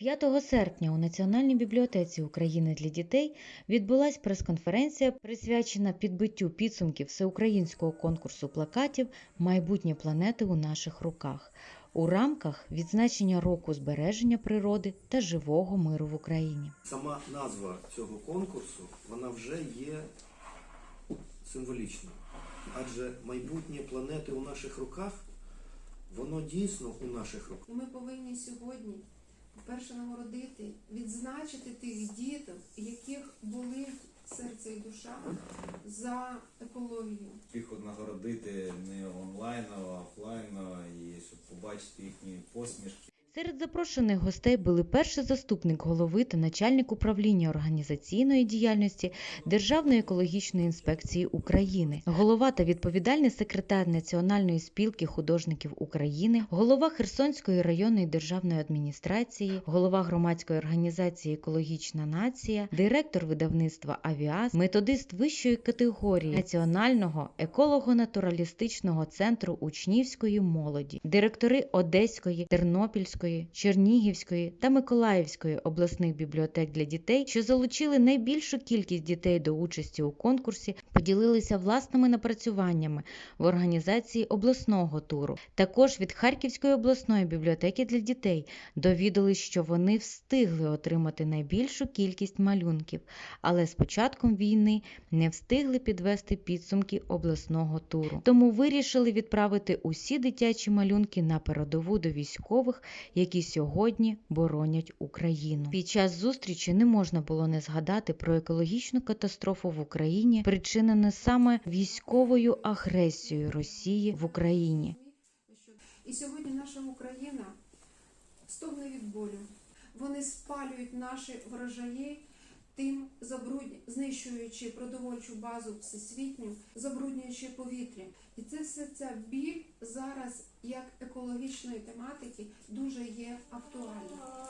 5 серпня у Національній бібліотеці України для дітей відбулась прес-конференція, присвячена підбиттю підсумків всеукраїнського конкурсу плакатів Майбутнє планети у наших руках у рамках відзначення року збереження природи та живого миру в Україні. Сама назва цього конкурсу вона вже є символічною. Адже майбутнє планети у наших руках, воно дійсно у наших руках. Ми повинні сьогодні, по-перше, нагородити, відзначити тих діток, яких болить серце і душа за екологію. їх нагородити не онлайн, а офлайн, і щоб побачити їхні посмішки. Серед запрошених гостей були перший заступник голови та начальник управління організаційної діяльності Державної екологічної інспекції України, голова та відповідальний секретар Національної спілки художників України, голова Херсонської районної державної адміністрації, голова громадської організації Екологічна нація, директор видавництва Авіас, методист вищої категорії Національного еколого-натуралістичного центру учнівської молоді, директори Одеської, Тернопільської, Чернігівської та Миколаївської обласних бібліотек для дітей, що залучили найбільшу кількість дітей до участі у конкурсі, поділилися власними напрацюваннями в організації обласного туру. Також від Харківської обласної бібліотеки для дітей довідали, що вони встигли отримати найбільшу кількість малюнків, але з початком війни не встигли підвести підсумки обласного туру. Тому вирішили відправити усі дитячі малюнки на передову до військових, які сьогодні боронять Україну. Під час зустрічі не можна було не згадати про екологічну катастрофу в Україні, причинену саме військовою агресією Росії в Україні. І сьогодні наша Україна стогне від болю. Вони спалюють наші врожаї, тим забрудню, знищуючи продовольчу базу всесвітню, забруднюючи повітря. І це все ця біль зараз, як екологічної тематики, дуже є актуальна.